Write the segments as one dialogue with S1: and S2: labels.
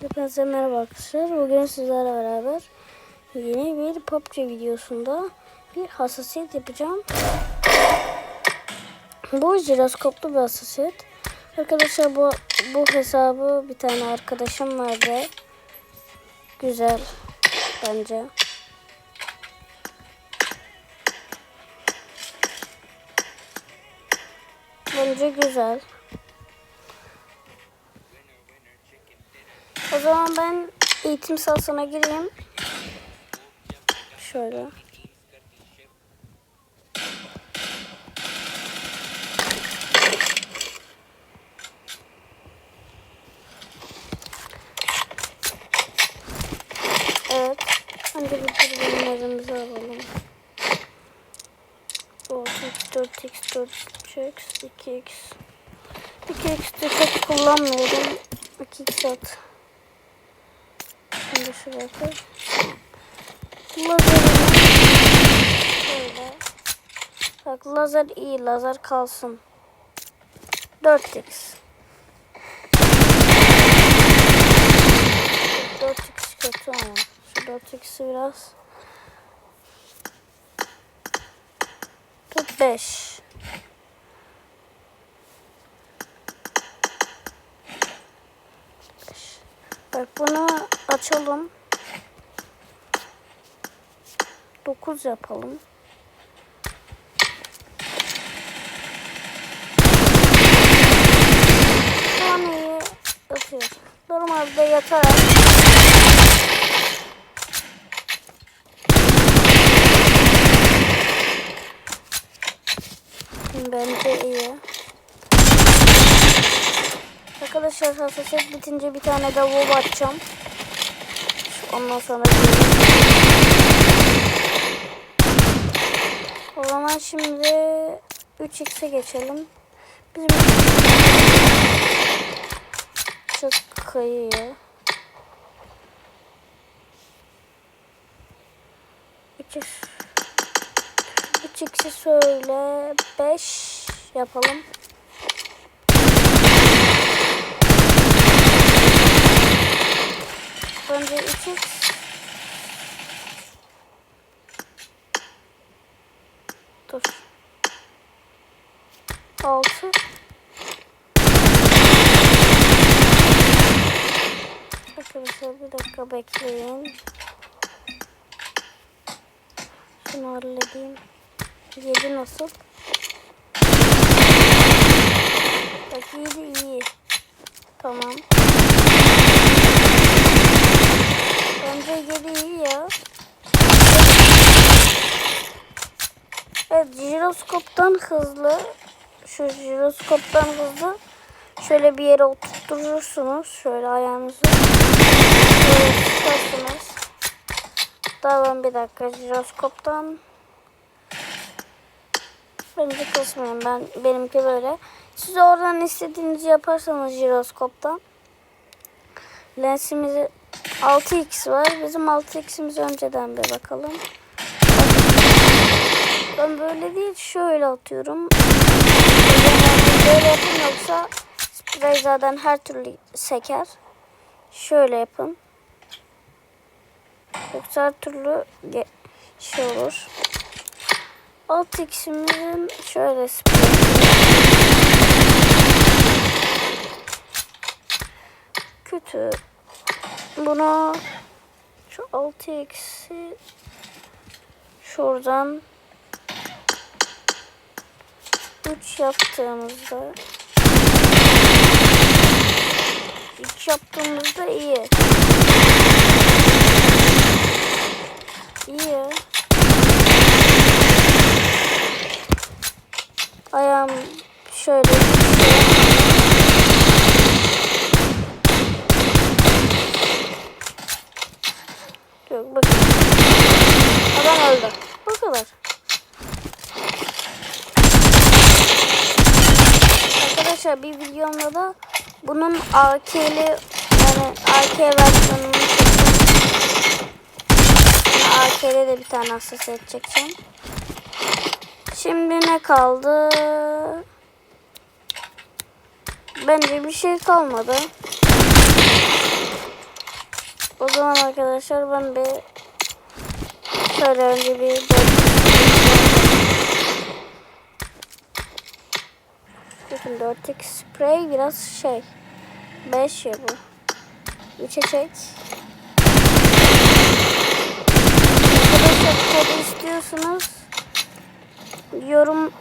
S1: Hepinize merhaba arkadaşlar. Bugün sizlerle beraber yeni bir PUBG videosunda bir hassasiyet yapacağım. Bu jiroskoplu bir hassasiyet. Arkadaşlar bu bu hesabı bir tane arkadaşım vardı. Güzel bence. Bence güzel. O zaman ben eğitim sahasına gireyim. Şöyle. Evet. Önce bir dürbünlerimizi alalım. 4x, 4x, 4x, 2x. 2x de çok kullanmıyorum. 2x at. Şimdi şuraya koy. Lazerimi şöyle. Bak lazer iyi. Lazer kalsın. 4x. 4x kötü ama. Şu 4x'i biraz. 5. Bak bunu açalım. 9 yapalım. Taneyi atıyor. Normalde yatarak Bence iyi. Arkadaşlar hassasiyet bitince bir tane de WoW atacağım. Ondan sonra O zaman şimdi 3x'e geçelim. Bizim çok kayıyor. 3x 3x'i söyle 5 yapalım. Bence 3x Dur. 6 Arkadaşlar bir dakika bekleyin. Şunu halledeyim. 7 nasıl? Bak 7 iyi. Tamam. Bence 7 iyi ya. Evet jiroskoptan hızlı. Şu jiroskoptan hızlı. Şöyle bir yere oturturursunuz. Şöyle ayağınızı. Tutarsınız. Daha ben bir dakika jiroskoptan. Bence kısmayın. Ben benimki böyle. Siz oradan istediğinizi yaparsanız jiroskoptan. Lensimizi 6x var. Bizim 6x'imizi önceden bir bakalım. Ben böyle değil şöyle atıyorum. Böyle yapın yoksa sprey zaten her türlü seker. Şöyle yapın. Yoksa her türlü şey olur. Alt x'imizin şöyle sprey. Kötü. Bunu şu 6x'i şuradan 3 yaptığımızda 3 yaptığımızda iyi. İyi. Ayağım şöyle Yok bakın. Adam öldü. Bu kadar. Arkadaşlar bir videomda da bunun AK'li yani AK versiyonunu çekeceğim. AK'li de bir tane hassasiyet çekeceğim. Şimdi ne kaldı? Bence bir şey kalmadı. zaman arkadaşlar ben bir şöyle önce bir Bakın 4x spray biraz şey 5 ya bu. 3'e çek. Arkadaşlar kodu istiyorsunuz. Yorum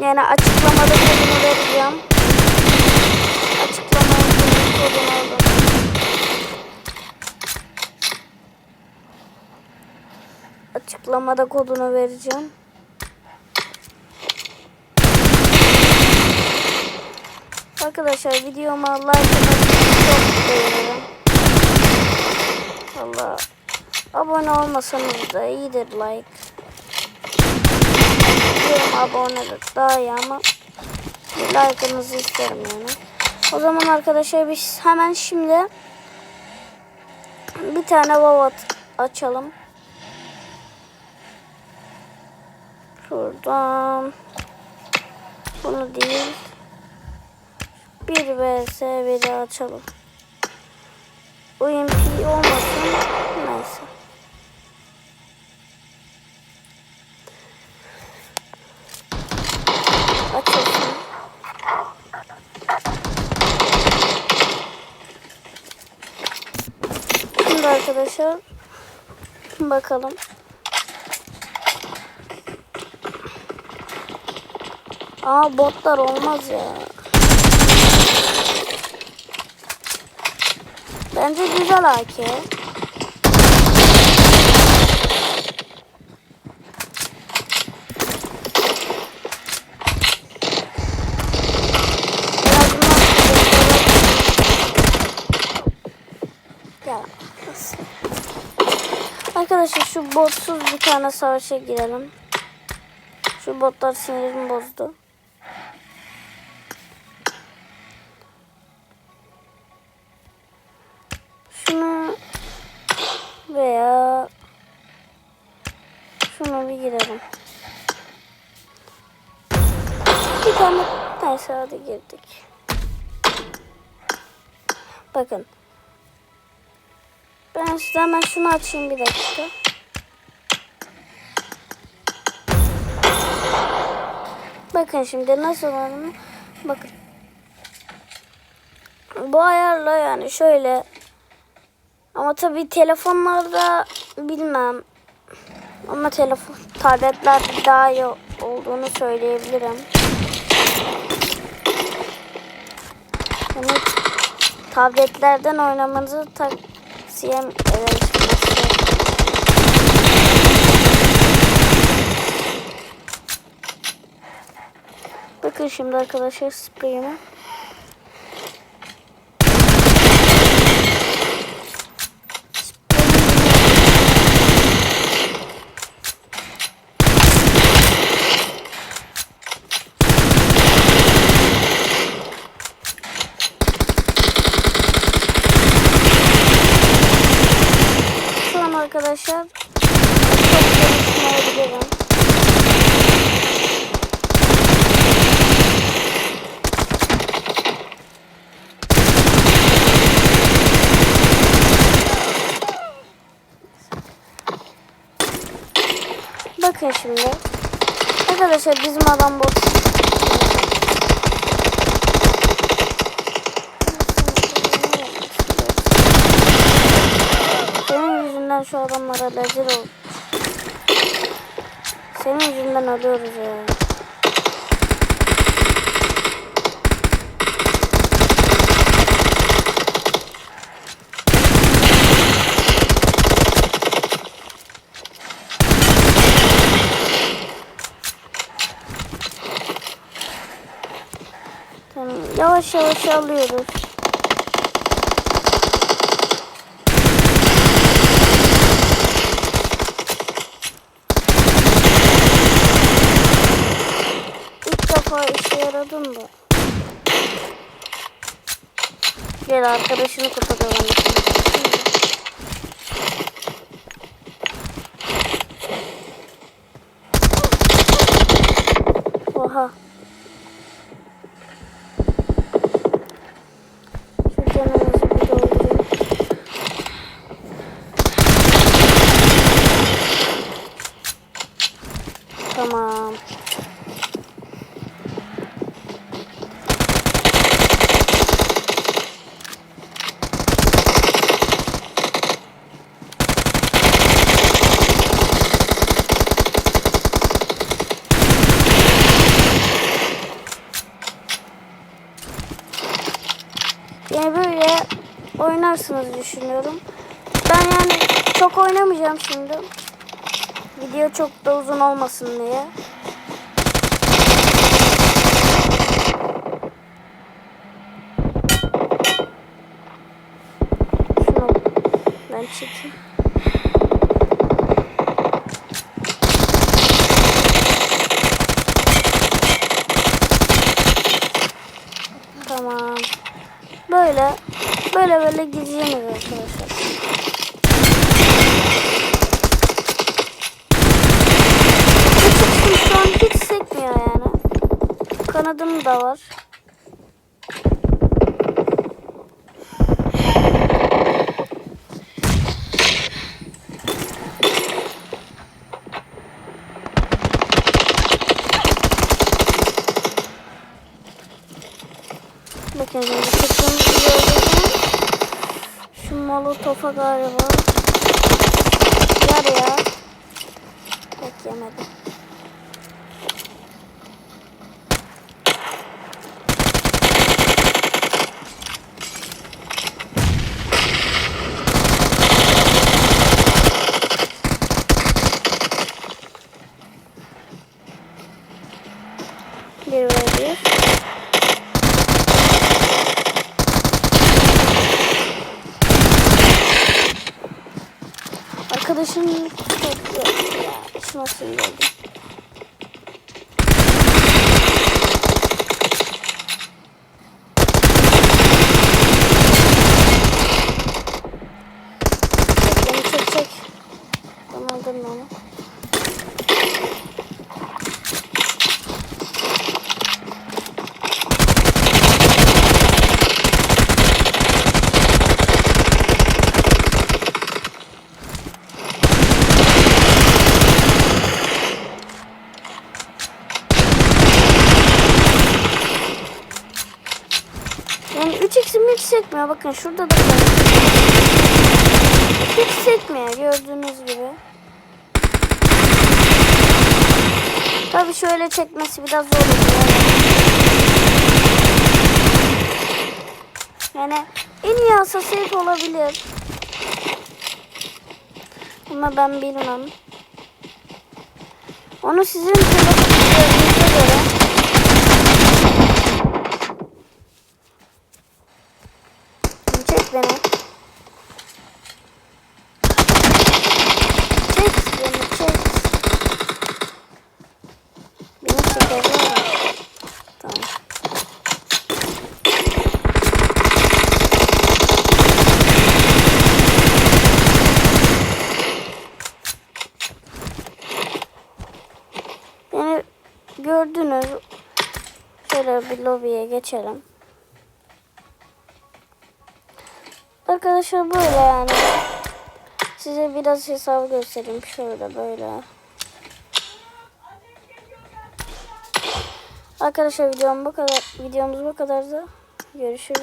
S1: yani açıklamada kodunu vereceğim. Açıklamada kodunu aldım. Açıklamada kodunu vereceğim. Arkadaşlar videoma like çok beğenirim. Valla abone olmasanız da iyidir like. Diyorum abone de daha iyi ama like'ınızı isterim yani. O zaman arkadaşlar biz hemen şimdi bir tane WoW açalım. Şuradan bunu değil. Bir vs biri açalım. UMP olmasın. Neyse. Açılsın. Şimdi arkadaşlar bakalım. Aa botlar olmaz ya. Bence güzel AK. Arkadaşlar şu botsuz bir tane savaşa girelim. Şu botlar sinirimi bozdu. Şunu veya şunu bir girelim. Bir tane neyse hadi girdik. Bakın. Ben size hemen şunu açayım bir dakika. Bakın şimdi nasıl olduğunu bakın. Bu ayarla yani şöyle ama tabii telefonlarda bilmem. Ama telefon tabletlerde daha iyi olduğunu söyleyebilirim. Yani tabletlerden oynamanızı tavsiye ederim. Bakın şimdi arkadaşlar spreyime. Şu an arkadaşlar çok konuşmayabilirim. Bakın şimdi. Arkadaşlar bizim adam bot. Senin yüzünden şu adamlara rezil olduk. Senin yüzünden ölüyoruz ya. Tamam, yavaş yavaş alıyoruz. İlk defa işe yaradım da. Gel arkadaşını kurtaralım. Oha. Şu canımızı bir doldurayım. Tamam. Yani böyle oynarsınız düşünüyorum. Ben yani çok oynamayacağım şimdi. Video çok da uzun olmasın diye. Şunu ben çekeyim. Tamam. Böyle böyle böyle gideceğiz arkadaşlar. Hiç, şu an hiç sekmiyor yani. Kanadım da var. Bakın şimdi mü? Şu molotofa galiba. Yar ya. Yok yemedi. Bir ve bir. Arkadaşım çok yok ya. Şuna sinirlendim. Çek beni çek çek. Ben öldürme onu. 3x'im hiç sekmiyor. Bakın şurada da. Hiç sekmiyor gördüğünüz gibi. Tabii şöyle çekmesi biraz zor oluyor. Yani en iyi alsa safe olabilir. Ama ben bilmem. Onu sizin telefonunuz'a göre Çek beni. Çek beni çek. Beni çekebilir mi? Tamam. Beni gördünüz. Şöyle bir lobiye geçelim. Arkadaşlar böyle yani. Size biraz hesabı göstereyim. Şöyle böyle. Arkadaşlar videom bu kadar. Videomuz bu kadardı. Görüşürüz.